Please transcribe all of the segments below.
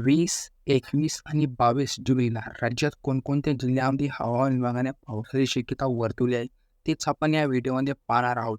वीस एकवीस आणि बावीस जुलैला राज्यात कोणकोणत्या जिल्ह्यामध्ये हवामान विभागाने पावसाची शक्यता वर्तवली आहे तेच आपण या व्हिडिओमध्ये पाहणार आहोत.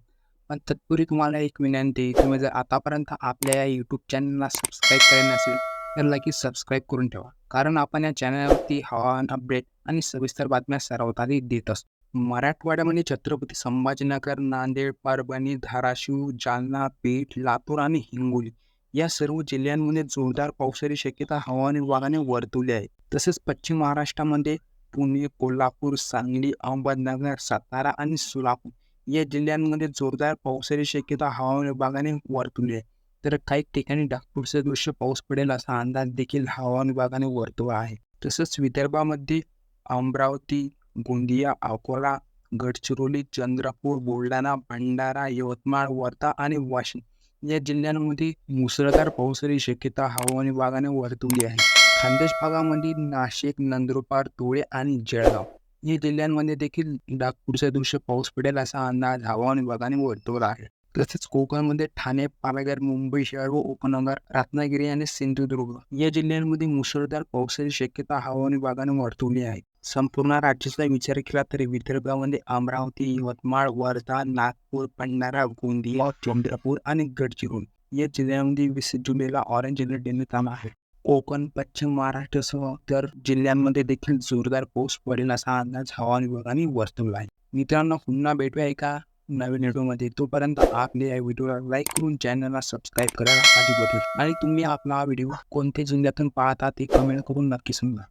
पण तत्पूर्वी तुम्हाला एक विनंती तुम्ही जर आतापर्यंत आपल्या या यूट्यूब चॅनलला सबस्क्राईब केले नसेल तर लगेच सबस्क्राईब करून ठेवा. कारण आपण या चॅनलवरती हवामान अपडेट आणि सविस्तर बातम्या सरावताली देत असतो. मराठवाड्यामध्ये छत्रपती संभाजीनगर नांदेड परभणी धाराशिव जालना पेठ लातूर आणि हिंगोली या सर्व जिल्ह्यांमध्ये जोरदार पावसाची शक्यता हवामान विभागाने वर्तवली आहे. तसेच पश्चिम महाराष्ट्रामध्ये पुणे कोल्हापूर सांगली अहमदनगर सातारा आणि सोलापूर या जिल्ह्यांमध्ये जोरदार पावसाची शक्यता हवामान विभागाने वर्तवली आहे. तर काही ठिकाणी नागपूरचे दृश्य पाऊस पडेल असा अंदाज देखील हवामान विभागाने वर्तवला आहे. तसंच विदर्भामध्ये अमरावती गोंदिया अकोला गडचिरोली चंद्रपूर बुलढाणा भंडारा यवतमाळ वर्धा आणि वाशिम या जिल्ह्यांमध्ये मुसळधार पावसाची शक्यता हवामान विभागाने वर्तवली आहे. खानदेश भागामध्ये नाशिक नंदुरबार धुळे आणि जळगाव या जिल्ह्यांमध्ये देखील नागपूरच्या दृश्य पाऊस पडेल असा अंदाज हवामान विभागाने वर्तवला आहे. तसेच कोकणमध्ये ठाणे पालघर मुंबई शहर व उपनगर रत्नागिरी आणि सिंधुदुर्ग या जिल्ह्यांमध्ये मुसळधार पावसाची शक्यता हवामान विभागाने वर्तवली आहे. संपूर्ण राज्याचा विचार केला तरी विदर्भामध्ये अमरावती यवतमाळ वर्धा नागपूर भंडारा गोंदिया चंद्रपूर आणि गडचिरोली या जिल्ह्यांमध्ये वीस जुलैला ऑरेंज अलर्ट देण्यात आला आहे. कोकण पश्चिम महाराष्ट्रासह तर जिल्ह्यांमध्ये देखील जोरदार पाऊस पडेल असा अंदाज हवामान विभागाने वर्तवला आहे. मित्रांनो पुन्हा भेटूया एका नवीन व्हिडिओमध्ये तोपर्यंत आपल्या या व्हिडिओला लाईक करून चॅनलला सबस्क्राईब करायला अजिबात. आणि तुम्ही आपला हा व्हिडिओ कोणत्या जिल्ह्यातून पाहता ते कमेंट करून नक्की सांगा.